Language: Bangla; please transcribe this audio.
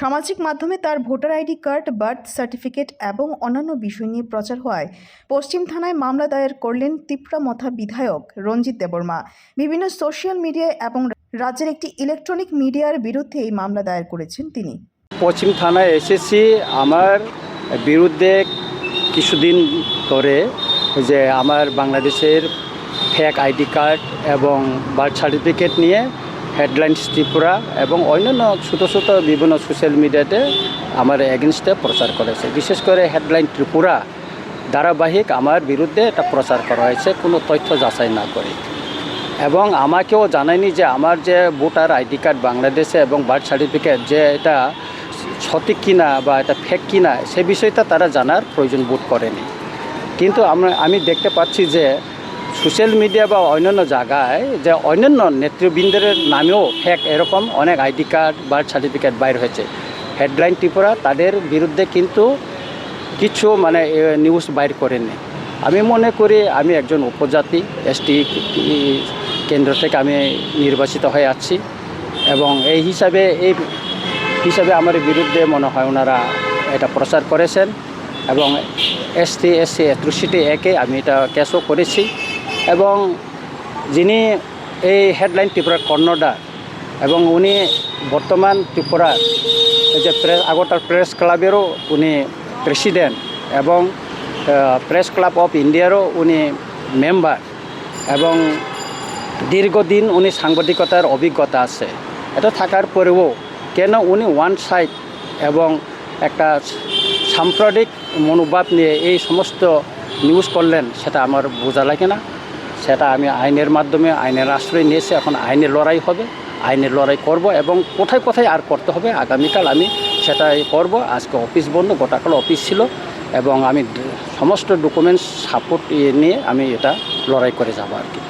সামাজিক মাধ্যমে তার voter ID card, birth certificate এবং অন্যান্য বিষয় নিয়ে প্রচার হওয়ায় পশ্চিম থানায় মামলা দায়ের করলেন তিপ্রামথা বিধায়ক রঞ্জিত দেববর্মা। বিভিন্ন সোশ্যাল মিডিয়ায় এবং রাজ্যের একটি ইলেকট্রনিক মিডিয়ার বিরুদ্ধে এই মামলা দায়ের করেছেন তিনি। পশ্চিম থানায় এসেছি, আমার বিরুদ্ধে কিছুদিন ধরে যে আমার বাংলাদেশের ফেক আইডি কার্ড এবং বার্থ সার্টিফিকেট নিয়ে হেডলাইন্স ত্রিপুরা এবং অন্যান্য ছোটো ছোটো বিভিন্ন সোশ্যাল মিডিয়াতে আমার এগেনস্টে প্রচার করেছে। বিশেষ করে হেডলাইন ত্রিপুরা, ধারাবাহিক আমার বিরুদ্ধে এটা প্রচার করা হয়েছে, কোনো তথ্য যাচাই না করে। এবং আমাকেও জানায়নি যে আমার যে ভোটার আইডি কার্ড বাংলাদেশে এবং বার্থ সার্টিফিকেট যে এটা সঠিক কিনা বা এটা ফেক কিনা, সে বিষয়টা তারা জানার প্রয়োজন বোধ করেনি। কিন্তু আমরা, আমি দেখতে পাচ্ছি যে সোশ্যাল মিডিয়া বা অন্যান্য জায়গায় যে অন্যান্য নেতৃবৃন্দের নামেও ফেক এরকম অনেক আইডি কার্ড বার্থ সার্টিফিকেট বাইর হয়েছে। হেডলাইন ত্রিপুরা তাদের বিরুদ্ধে কিন্তু কিছু মানে নিউজ বাইর করেনি। আমি মনে করি আমি একজন উপজাতি এসটি কেন্দ্র থেকে আমি নির্বাচিত হয়ে আছি এবং এই হিসাবে এই হিসাবে আমার বিরুদ্ধে মনে হয় ওনারা এটা প্রচার করেছেন এবং এসটি এসসি অ্যাট্রোসিটি একে আমি এটা কেসও করেছি। এবং যিনি এই হেডলাইন ত্রিপুরার কর্ণধার এবং উনি বর্তমান ত্রিপুরার যে প্রেস, আগরতলা প্রেস ক্লাবেরও উনি প্রেসিডেন্ট এবং প্রেস ক্লাব অফ ইন্ডিয়ারও উনি মেম্বার এবং দীর্ঘদিন উনি সাংবাদিকতার অভিজ্ঞতা আছে। এটা থাকার পরেও কেন উনি ওয়ান সাইড এবং একটা সাম্প্রদায়িক মনোভাব নিয়ে এই সমস্ত নিউজ করলেন সেটা আমার বোঝা লাগে না। সেটা আমি আইনের মাধ্যমে, আইনের আশ্রয় নিয়েছি, এখন আইনের লড়াই হবে আইনের লড়াই করব এবং কোথায় কোথায় আর করতে হবে, আগামীকাল আমি সেটাই করব। আজকে অফিস বন্ধ, গোটাকাল অফিস ছিল এবং আমি সমস্ত ডকুমেন্টস সাপোর্ট নিয়ে আমি এটা লড়াই করে যাব আর কি।